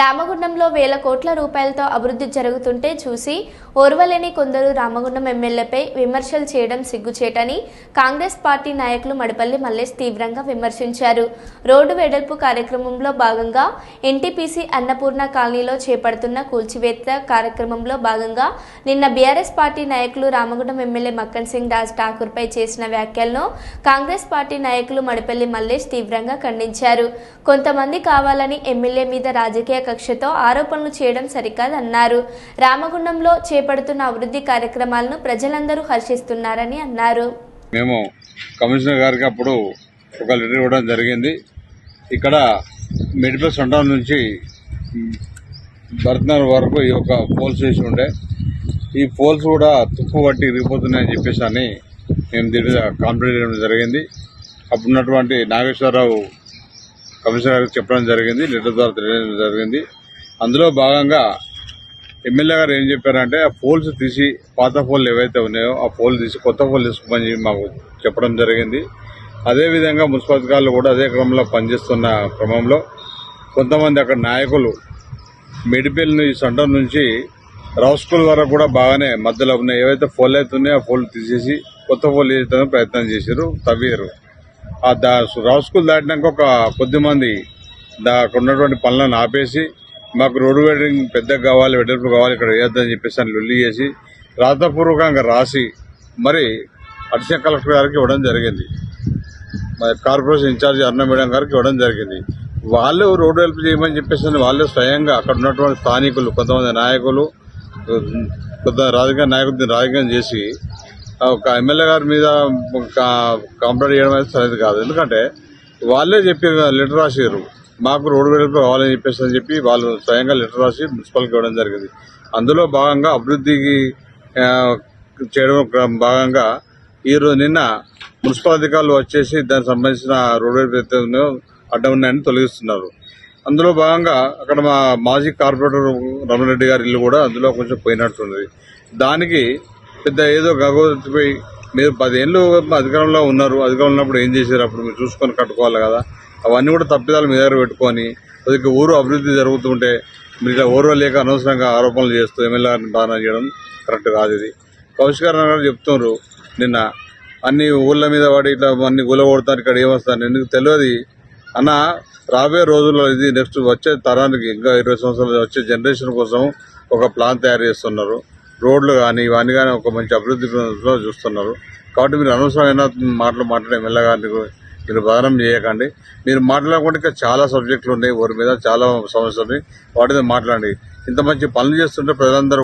రామగుండంలో వేల కోట్ల రూపాయలతో అభివృద్ధి జరుగుతుంటే చూసి ఓర్వలేని కొందరు రామగుండం ఎమ్మెల్యేపై విమర్శలు చేయడం సిగ్గుచేటని కాంగ్రెస్ పార్టీ నాయకులు మడిపల్లి మల్లేష్ తీవ్రంగా విమర్శించారు. రోడ్డు వెడల్పు కార్యక్రమంలో భాగంగా ఎన్టీపీసీ అన్నపూర్ణ కాలనీలో చేపడుతున్న కూల్చివేత కార్యక్రమంలో భాగంగా నిన్న బీఆర్ఎస్ పార్టీ నాయకులు రామగుండం ఎమ్మెల్యే మక్కన్ సింగ్ రాజ్ ఠాకూర్పై చేసిన వ్యాఖ్యలను కాంగ్రెస్ పార్టీ నాయకులు మడిపల్లి మల్లేష్ తీవ్రంగా ఖండించారు. కొంతమంది కావాలని ఎమ్మెల్యే మీద రాజకీయ కక్షతో ఆరోపణలు చేయడం సరికాదన్నారు. రామగుండంలో చేపడుతున్న అభివృద్ధి కార్యక్రమాలను ప్రజలందరూ హర్షిస్తున్నారని అన్నారు. మేము కమిషనర్ గారికి అప్పుడు ఒక లెటర్ ఇవ్వడం జరిగింది. ఇక్కడ మెడిపల్ సెంటర్ నుంచి భరత్నగర్ వరకు ఈ యొక్క పోల్స్ వేసి ఉండే. ఈ పోల్స్ కూడా తుప్పు పట్టి ఇరిగిపోతున్నాయని చెప్పేసి అని మేము దీని మీద కాంప్లైంట్ చేయడం జరిగింది. అప్పుడు ఉన్నటువంటి నాగేశ్వరరావు కమిషనర్ గారికి చెప్పడం జరిగింది లెటర్ ద్వారా తెలియడం జరిగింది. అందులో భాగంగా ఎమ్మెల్యే గారు ఏం చెప్పారంటే ఆ పోల్స్ తీసి పాత పోల్లు ఏవైతే ఉన్నాయో ఆ పోల్ తీసి కొత్త పోల్ తీసుకోమని మాకు చెప్పడం జరిగింది. అదేవిధంగా మున్సిపాలిటీలు కూడా అదే క్రమంలో పనిచేస్తున్న క్రమంలో కొంతమంది అక్కడ నాయకులు మెడిపల్ ఈ సెంటర్ నుంచి రావు స్కూల్ వరకు కూడా బాగానే మధ్యలో ఉన్నాయి. ఏవైతే ఫోల్ అవుతున్నాయో ఆ ఫోల్ తీసేసి కొత్త ఫోల్ వేయడానికి ప్రయత్నం చేశారు తవ్వారు. రావు స్కూల్ దాటినాక ఒక కొద్ది మంది అక్కడ ఉన్నటువంటి పనులను ఆపేసి మాకు రోడ్డు వెడరింగ్ పెద్దగా కావాలి వెడల్పు కావాలి ఇక్కడ వేయొద్దని చెప్పేసి అని లొల్లి చేసి రాతపూర్వకంగా రాసి మరి అడిషనల్ కలెక్టర్ గారికి ఇవ్వడం జరిగింది. మరి కార్పొరేషన్ ఇన్ఛార్జ్ అన్నమేడం గారికి ఇవ్వడం జరిగింది. వాళ్ళు రోడ్డు హెల్ప్ చేయమని చెప్పేసి అని వాళ్ళే స్వయంగా అక్కడ ఉన్నటువంటి స్థానికులు కొంతమంది నాయకులు కొంత రాజకీయ నాయకుడిని రాజకీయం చేసి ఒక ఎమ్మెల్యే గారి మీద కంప్లైంట్ చేయడం అనేది సరైనది కాదు. ఎందుకంటే వాళ్ళే చెప్పారు లెటర్ రాసారు మాకు రోడ్డు వెడల్పు కావాలని చెప్పేసి అని చెప్పి వాళ్ళు స్వయంగా లెటర్ రాసి మున్సిపల్కి ఇవ్వడం జరిగింది. అందులో భాగంగా అభివృద్ధికి చేయడం భాగంగా ఈరోజు నిన్న మున్సిపల్ అధికారులు వచ్చేసి దానికి సంబంధించిన రోడ్డు వైపు అడ్డం ఉన్నాయని తొలగిస్తున్నారు. అందులో భాగంగా అక్కడ మా మాజీ కార్పొరేటర్ రమణరెడ్డి గారి ఇల్లు కూడా అందులో కొంచెం పోయినట్టుంది దానికి పెద్ద ఏదో గగోతిపోయి మీరు పదేళ్ళు అధికారంలో ఉన్నారు అధికారంలో ఉన్నప్పుడు ఏం చేశారు? అప్పుడు మీరు చూసుకొని కట్టుకోవాలి కదా. అవన్నీ కూడా తప్పిదాలు మీ దగ్గర పెట్టుకొని అదికి ఊరు అభివృద్ధి జరుగుతుంటే మీరు ఇలా ఓర్వ లేక అనవసరంగా ఆరోపణలు చేస్తూ ఎమ్మెల్యే గారిని బాగా చేయడం కరెక్ట్ కాదు ఇది. కౌశిక్ గారు చెప్తున్నారు నిన్న అన్ని ఊళ్ళ మీద వాడి ఇట్లా అన్ని గులగొడతారు ఇక్కడ ఏమొస్తారు? ఎందుకు తెలియదు. అన్న రాబోయే రోజుల్లో ఇది నెక్స్ట్ వచ్చే తరానికి ఇంకా ఇరవై సంవత్సరాలు వచ్చే జనరేషన్ కోసం ఒక ప్లాన్ తయారు చేస్తున్నారు. రోడ్లు కానీ ఇవన్నీ కానీ ఒక మంచి అభివృద్ధి చూస్తున్నారు. కాబట్టి మీరు అనవసరమైన మాటలు మాట్లాడే ఎమ్మెల్యే మీరు బదనం చేయకండి. మీరు మాట్లాడకుండా చాలా సబ్జెక్టులు ఉన్నాయి. ఊరి మీద చాలా సమస్యలు ఉన్నాయి. వాటి మీద మాట్లాడండి. ఇంత మంచి పనులు చేస్తుంటే ప్రజలందరూ